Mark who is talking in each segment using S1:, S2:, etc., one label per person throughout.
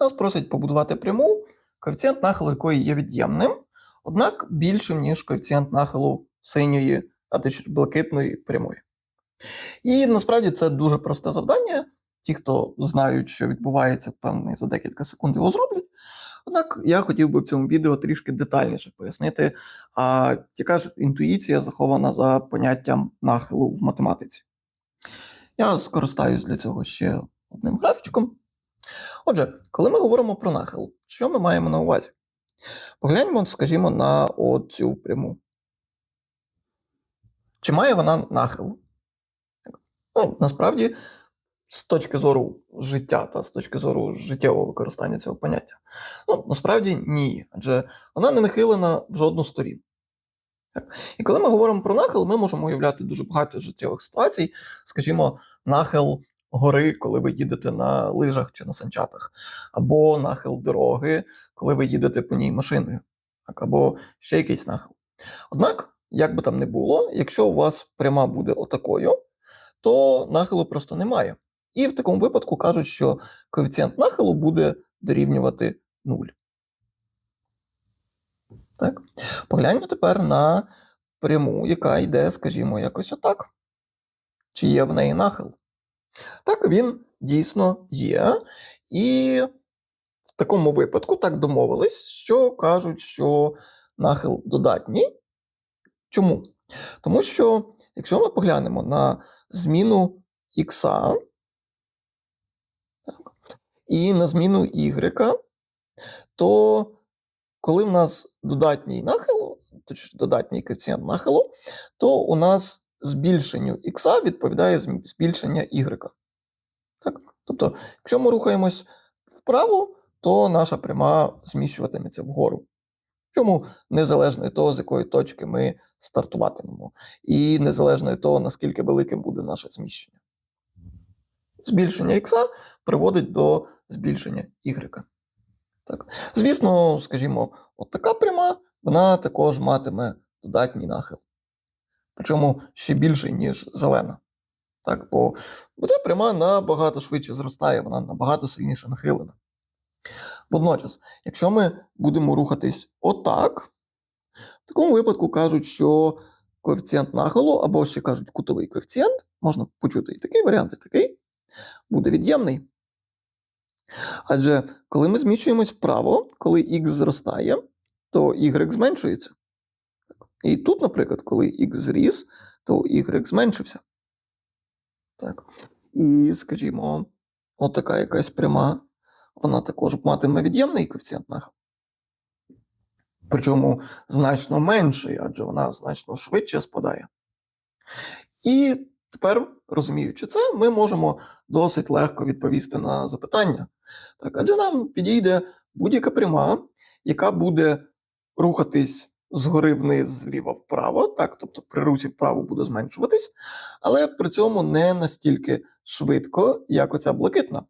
S1: Нас просять побудувати пряму, коефіцієнт нахилу якої є від'ємним, однак більшим, ніж коефіцієнт нахилу синьої, а точніше блакитної прямої. І насправді це дуже просте завдання. Ті, хто знають, що відбувається, певний за декілька секунд його зроблять. Однак я хотів би в цьому відео трішки детальніше пояснити, а яка ж інтуїція захована за поняттям нахилу в математиці. Я скористаюсь для цього ще одним графічком. Отже, коли ми говоримо про нахил, що ми маємо на увазі? Погляньмо, скажімо, на оцю пряму. Чи має вона нахил? Ну, насправді, з точки зору життя та з точки зору життєвого використання цього поняття. Ну, насправді ні, адже вона не нахилена в жодну сторін. І коли ми говоримо про нахил, ми можемо уявляти дуже багато життєвих ситуацій, скажімо, нахил гори, коли ви їдете на лижах чи на санчатах, або нахил дороги, коли ви їдете по ній машиною, або ще якийсь нахил. Однак, як би там не було, якщо у вас пряма буде отакою, то нахилу просто немає. І в такому випадку кажуть, що коефіцієнт нахилу буде дорівнювати 0. Так? Погляньмо тепер на пряму, яка йде, скажімо, якось отак. Чи є в неї нахил? Так, він дійсно є. І в такому випадку так домовились, що кажуть, що нахил додатній. Чому? Тому що, якщо ми поглянемо на зміну х і на зміну y, то коли в нас додатній нахил, точніше додатній коефіцієнт нахилу, то у нас збільшенню х відповідає збільшення y. Тобто, якщо ми рухаємось вправо, то наша пряма зміщуватиметься вгору. Чому незалежно від того, з якої точки ми стартуватимемо, і незалежно від того, наскільки великим буде наше зміщення. Збільшення х приводить до збільшення y. Так. Звісно, скажімо, от така пряма, вона також матиме додатній нахил. Причому ще більший, ніж зелена. Так, бо, ця пряма набагато швидше зростає, вона набагато сильніше нахилена. Водночас, якщо ми будемо рухатись отак, в такому випадку кажуть, що коефіцієнт нахилу, або ще кажуть кутовий коефіцієнт, можна почути і такий варіант, і такий, буде від'ємний. Адже коли ми зміщуємось вправо, коли х зростає, то y зменшується. І тут, наприклад, коли х зріс, то y зменшився. Так. І, скажімо, от така якась пряма, вона також матиме від'ємний коефіцієнт нахилу. Причому значно менший, адже вона значно швидше спадає. І тепер, розуміючи це, ми можемо досить легко відповісти на запитання. Так, адже нам підійде будь-яка пряма, яка буде рухатись згори вниз, зліва вправо, так, тобто при русі вправо буде зменшуватись, але при цьому не настільки швидко, як оця блакитна.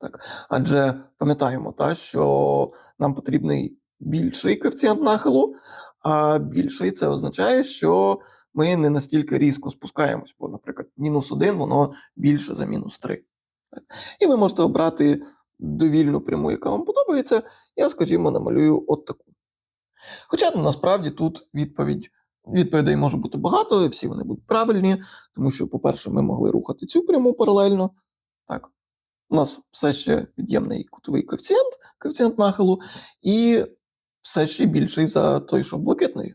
S1: Так, адже пам'ятаємо, та, що нам потрібний більший коефіцієнт нахилу, а більший це означає, що ми не настільки різко спускаємось, бо, наприклад, мінус 1 воно більше за мінус 3. Так. І ви можете обрати довільну пряму, яка вам подобається. Я, скажімо, намалюю от таку. Хоча ну, насправді тут відповідь, відповідей може бути багато, і всі вони будуть правильні, тому що, по-перше, ми могли рухати цю пряму паралельно. Так. У нас все ще від'ємний кутовий коефіцієнт, коефіцієнт нахилу, і все ще більший за той, що блакитний.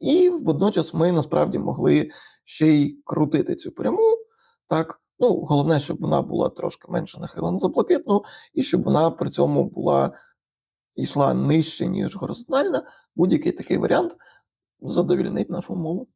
S1: І водночас ми насправді могли ще й крутити цю пряму. Так, ну головне, щоб вона була трошки менше нахилена за блакитну, і щоб вона при цьому була йшла нижче, ніж горизонтальна. Будь-який такий варіант задовільнить нашу умову.